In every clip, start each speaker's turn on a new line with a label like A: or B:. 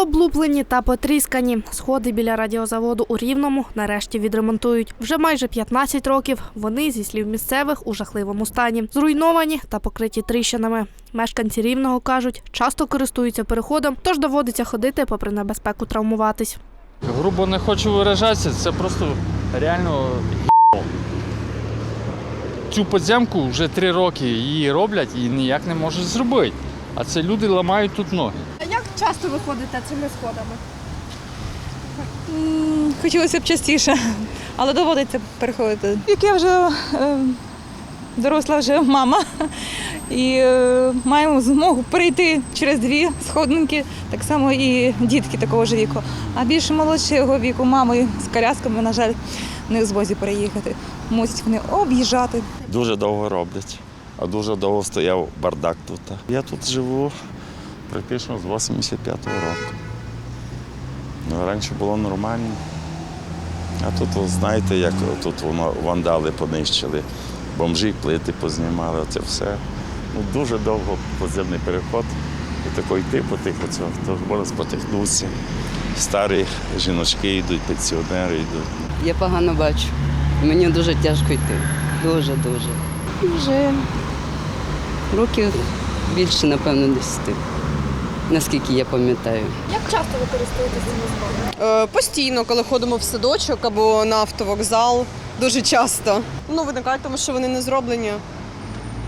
A: Облуплені та потріскані. Сходи біля радіозаводу у Рівному нарешті відремонтують. Вже майже 15 років вони, зі слів місцевих, у жахливому стані. Зруйновані та покриті тріщинами. Мешканці Рівного кажуть, часто користуються переходом, тож доводиться ходити попри небезпеку травмуватись.
B: Грубо не хочу виражатися, це просто реально. Цю подземку вже три роки її роблять і ніяк не можуть зробити. А це люди ламають тут ноги.
A: Часто ви ходите цими сходами?
C: Хотілося б частіше, але доводиться переходити. Як я вже е, доросла вже мама і е, маємо змогу перейти через дві сходинки, так само і дітки такого ж віку. А більше молодшого віку мами з колясками, на жаль, не в змозі переїхати. Мусять вони об'їжджати.
D: Дуже довго роблять, а дуже довго стояв бардак тут. Я тут живу практично з 85-го року. Ну, раніше було нормально. А тут, ви знаєте, як тут воно вандали понищили, бомжі, плити познімали, це все. Ну, дуже довго подземний переход. І тако йти потихо, цього, то можна спотихнутися. Старі жіночки йдуть, пенсіонери йдуть.
E: Я погано бачу. Мені дуже тяжко йти. Дуже дуже. Вже років більше, напевно, 10. Наскільки я пам'ятаю.
A: Як часто ви користуєтеся цими сходами?
F: Е, Постійно, коли ходимо в садочок або на автовокзал, дуже часто. Ну, виникає, тому що вони не зроблені.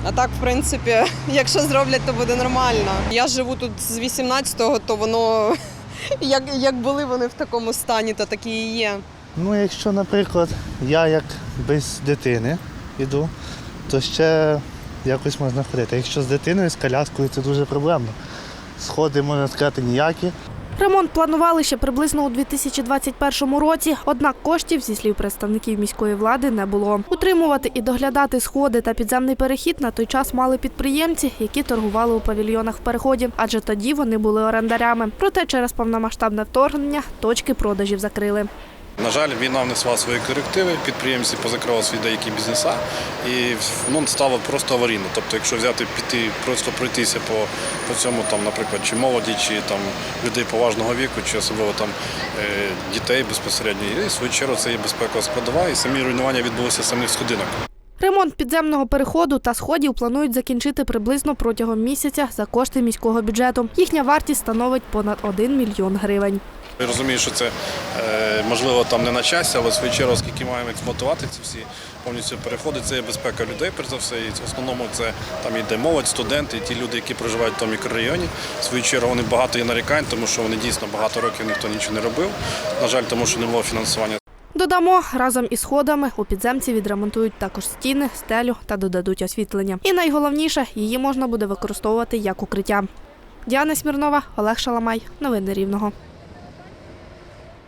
F: А так, в принципі, якщо зроблять, то буде нормально. Я живу тут з 18-го, то воно як, як були вони в такому стані, то такі і є.
G: Ну, якщо, наприклад, я як без дитини йду, то ще якось можна ходити. Якщо з дитиною, з коляскою, це дуже проблемно. Сходи, можна сказати, ніякі.
A: Ремонт планували ще приблизно у 2021 році, однак коштів, зі слів представників міської влади, не було. Утримувати і доглядати сходи та підземний перехід на той час мали підприємці, які торгували у павільйонах в переході, адже тоді вони були орендарями. Проте через повномасштабне вторгнення точки продажів закрили.
H: На жаль, війна внесла свої корективи, підприємці позакривали свої деякі бізнеса, і воно стало просто аварійно. Тобто, якщо взяти піти, просто пройтися по, по цьому, там, наприклад, чи молоді, чи там людей поважного віку, чи особливо там е, дітей безпосередньо, і в свою чергу це є безпекова складова, і самі руйнування відбулися самих сходинок.
A: Ремонт підземного переходу та сходів планують закінчити приблизно протягом місяця за кошти міського бюджету. Їхня вартість становить понад 1 мільйон гривень.
H: Я розумію, що це е, можливо там не на часі, але в свою чергу, оскільки маємо експлуатувати ці всі повністю переходи, це є безпека людей, перш за все. І в основному це там йде молодь, студенти, і ті люди, які проживають в тому мікрорайоні. В свою чергу вони багато є нарікань, тому що вони дійсно багато років ніхто нічого не робив. На жаль, тому що не було фінансування.
A: Додамо, разом із сходами у підземці відремонтують також стіни, стелю та додадуть освітлення. І найголовніше, її можна буде використовувати як укриття. Діана Смірнова, Олег Шаламай. Новини Рівного.